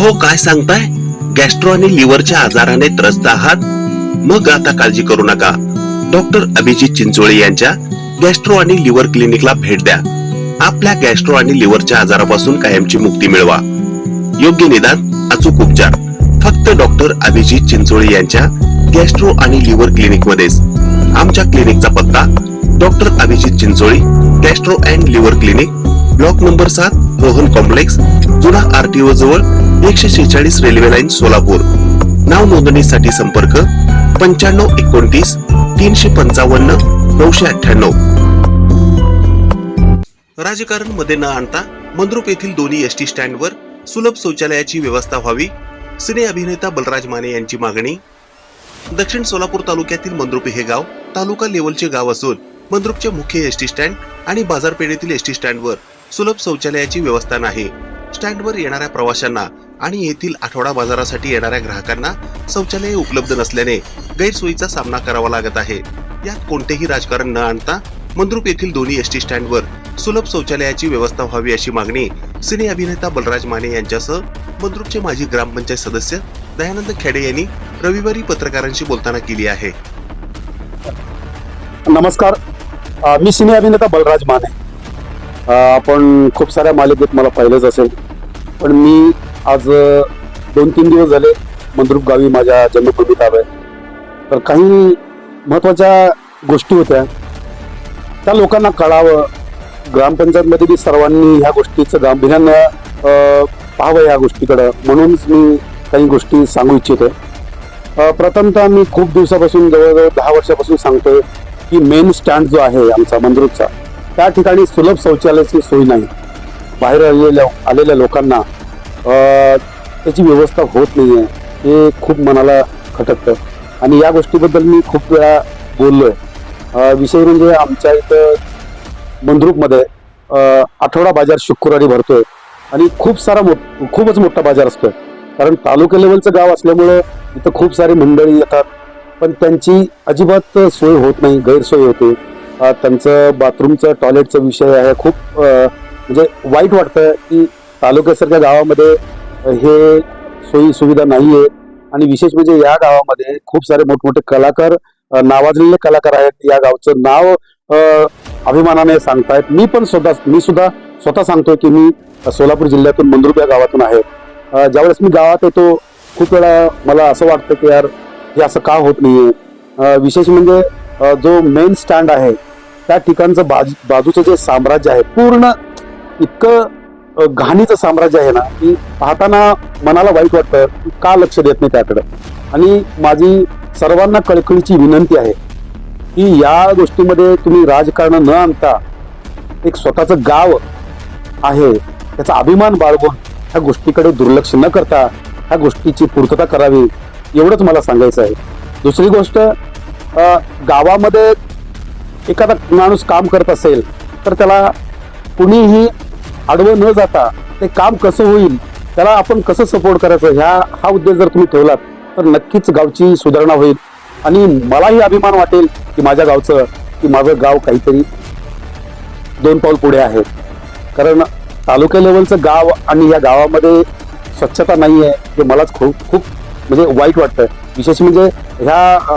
अहो काय सांगताय? गॅस्ट्रो आणि लिव्हरच्या आजाराने त्रस्त आहात? मग आता काळजी करू नका. डॉक्टर अभिजित चिंचोळे यांच्या गॅस्ट्रो आणि लिव्हर क्लिनिकला भेट द्या. आपल्या गॅस्ट्रो आणि लिव्हरच्या आजारापासून कायमची मुक्ती मिळवा. योग्य निदान अचूक उपचार. फक्त डॉक्टर अभिजित चिंचोळे यांच्या गॅस्ट्रो आणि लिव्हर क्लिनिक मध्येच आमच्या क्लिनिकचा पत्ता doctor Abhijit Chincholi gastro and liver clinic block number सात रोहन कॉम्प्लेक्स जुना आरटीओ जवळ एकशे शेहेचाळीस रेल्वे लाईन सोलापूर. नाव नोंदणीसाठी संपर्क पंच्याण्णव एकोणतीस तीनशे पंचावन्न नऊशे अठ्ठ्याण्णव. राजकारणमध्ये न आणता मंद्रुप येथील दोन्ही एस टी स्टँडवर सुलभ शौचालयाची व्यवस्था व्हावी सिने अभिनेता बलराज माने यांची मागणी. दक्षिण सोलापूर तालुक्यातील मंद्रुप हे गाव तालुका लेवलचे गाव असून मंद्रुपचे मुख्य एस टी स्टँड आणि बाजारपेठेतील एस टी स्टँडवर. सुलभ शौचालयाची व्यवस्था नाही. स्टँडवर येणाऱ्या प्रवाशांना आणि येथील आठवडा बाजारासाठी येणाऱ्या ग्राहकांना शौचालय उपलब्ध नसल्याने गैरसोयीचा सामना करावा लागत आहे. यात कोणतेही राजकारण न आणता मंद्रुप येथील दोन्ही एस टी स्टँडवर सुलभ शौचालयाची व्यवस्था व्हावी अशी मागणी सिने अभिनेता बलराज माने यांच्यासह मंद्रुपचे माजी ग्रामपंचायत सदस्य दयानंद खेडे यांनी रविवारी पत्रकारांशी बोलताना केली आहे. नमस्कार. मी सिने अभिनेता बलराज माने. आपण खूप साऱ्या मालिकेत मला पाहिलंच असेल. पण मी आज दोन तीन दिवस झाले मंद्रुप गावी माझ्या जन्मभूमीत आहे तर काही महत्त्वाच्या गोष्टी होत्या. त्या लोकांना कळावं. ग्रामपंचायतमध्ये बी सर्वांनी ह्या गोष्टीचं गांभीर्यानं पाहावं ह्या गोष्टीकडं. म्हणूनच मी काही गोष्टी सांगू इच्छितो प्रथमतः मी खूप दिवसापासून जवळजवळ दहा वर्षापासून सांगतोय की मेन स्टँड जो आहे आमचा मंद्रूपचा त्या ठिकाणी सुलभ शौचालयाची सोय नाही. बाहेर आलेल्या आलेल्या लोकांना त्याची व्यवस्था होत नाही आहे हे खूप मनाला खटकतं. आणि या गोष्टीबद्दल मी खूप वेळा बोललो आहे विषय म्हणजे आमच्या इथं मंद्रुपमध्ये आठवडा बाजार शुक्रवारी भरतोय. आणि खूप सारा मोठ खूपच मोठा बाजार असतोय. कारण तालुका लेवलचं गाव असल्यामुळं इथं खूप सारी मंडळी येतात. पण त्यांची अजिबात सोय होत नाही गैरसोय होते. त्यांचं बाथरूमचं टॉयलेटचा विषय आहे. खूप म्हणजे वाईट वाटतं की तालुक्यासारख्या गावामध्ये हे सोयी सुविधा नाही आहे आणि विशेष म्हणजे या गावामध्ये खूप सारे मोठमोठे कलाकार नावाजलेले कलाकार आहेत. या गावचं नाव अभिमानाने सांगतायत. मी पण स्वतः मी सुद्धा स्वतः सांगतोय की मी सोलापूर जिल्ह्यातून मंद्रुप या गावातून आहे. ज्यावेळेस मी गावात येतो खूप वेळा मला असं वाटतं की यार हे असं का होत नाहीये? विशेष म्हणजे जो मेन स्टँड आहे त्या ठिकाणचं बाजू बाजूचं जे साम्राज्य आहे पूर्ण इतकं घाणीचं साम्राज्य आहे ना की पाहताना मनाला वाईट वाटतं का लक्ष देत नाही त्याकडं? आणि माझी सर्वांना कळकळीची विनंती आहे की या गोष्टीमध्ये तुम्ही राजकारण न आणता एक स्वतःचं गाव आहे त्याचा अभिमान बाळगून ह्या गोष्टीकडे दुर्लक्ष न करता ह्या गोष्टीची पूर्तता करावी एवढंच मला सांगायचं आहे. दुसरी गोष्ट गावामध्ये एखादा माणूस काम करत असेल तर त्याला कुणीही आडवं न जाता ते काम कसं होईल त्याला आपण कसं सपोर्ट करायचं ह्या हा उद्देश जर तुम्ही ठेवलात तर नक्कीच गावची सुधारणा होईल. आणि मलाही अभिमान वाटेल की माझ्या गावचं की माझं गाव काहीतरी दोन पाऊल पुढे आहे. कारण तालुका लेवलचं गाव आणि या गावामध्ये स्वच्छता नाही आहे हे मलाच खूप खूप म्हणजे वाईट वाटतं. विशेष म्हणजे ह्या